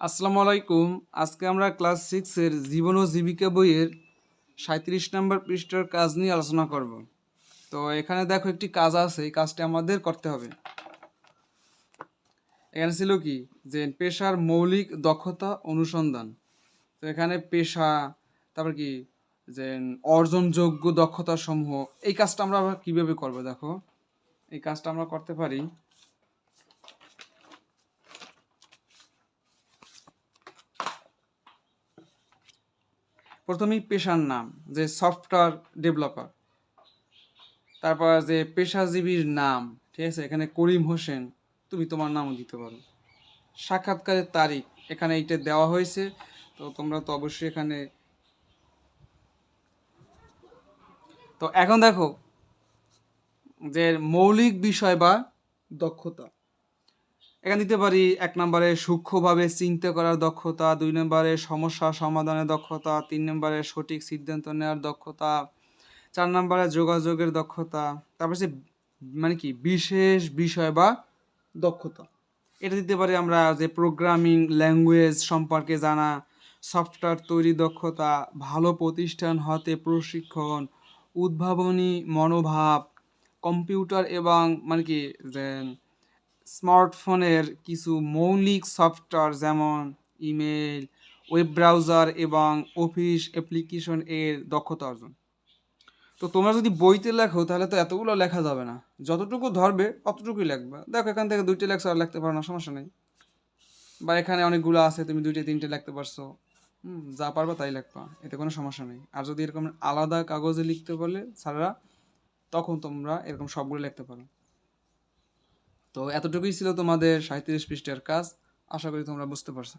আসসালামু আলাইকুম। আজকে আমরা ক্লাস সিক্সের জীবন ও জীবিকা বইয়ের সাঁত্রিশ নম্বর পৃষ্ঠার কাজ নিয়ে আলোচনা করব। তো এখানে দেখো একটি কাজ আছে, এই কাজটি আমাদের করতে হবে। এখানে ছিল কি? যে পেশার মৌলিক দক্ষতা অনুসন্ধান। তো এখানে পেশা, তারপর কি? যে অর্জনযোগ্য দক্ষতা সমূহ এই কাজটা আমরা কীভাবে করব দেখো? এই কাজটা আমরা করতে পারি প্রথমেই পেশার নাম, যে সফটওয়্যার ডেভেলপার তারপর যে পেশাজীবীর নাম, ঠিক আছে? এখানে করিম হোসেন, তুমি তোমার নামও দিতে পারো। সাক্ষাৎকারের তারিখ, এখানে এইটা দেওয়া হয়েছে, তো তোমরা তো অবশ্যই এখানে তো এখন দেখো যে মৌলিক বিষয় বা দক্ষতা। এখানে দিতে পারি এক নম্বরে সূক্ষ্মভাবে চিন্তা করার দক্ষতা, দুই নম্বরে সমস্যা সমাধানের দক্ষতা, তিন নম্বরে সঠিক সিদ্ধান্ত নেওয়ার দক্ষতা, চার নম্বরে যোগাযোগের দক্ষতা, তারপর সে মানে কি বিশেষ বিষয় বা দক্ষতা। এটা দিতে পারি আমরা যে প্রোগ্রামিং ল্যাঙ্গুয়েজ সম্পর্কে জানা সফটওয়্যার তৈরি দক্ষতা, ভালো প্রতিষ্ঠান হতে প্রশিক্ষণ, উদ্ভাবনী মনোভাব কম্পিউটার এবং মানে কি স্মার্টফোনের কিছু মৌলিক সফটওয়্যার যেমন ইমেল ওয়েব ব্রাউজার এবং অফিস অ্যাপ্লিকেশন এর দক্ষতা অর্জন। তো তোমরা যদি বইতে লেখো, তাহলে তো এতগুলো লেখা যাবে না। যতটুকু ধরবে, অতটুকুই লিখবে। দেখো, এখান থেকে দুইটা লেখছো আর লিখতে পারো না, সমস্যা নেই। বা এখানে অনেকগুলো আছে, তুমি দুইটা, তিনটে লিখতে পারছ। হুম, যা পারবা তাই লিখবা, এতে কোনো সমস্যা নেই। আর যদি এরকম আলাদা কাগজে লিখতে বলে স্যাররা, তখন তোমরা এরকম সবগুলো লিখতে পারো। তো এতটুকুই ছিল তোমাদের সাঁত্রিশ পৃষ্ঠার কাজ। আশা করি তোমরা বুঝতে পারছ।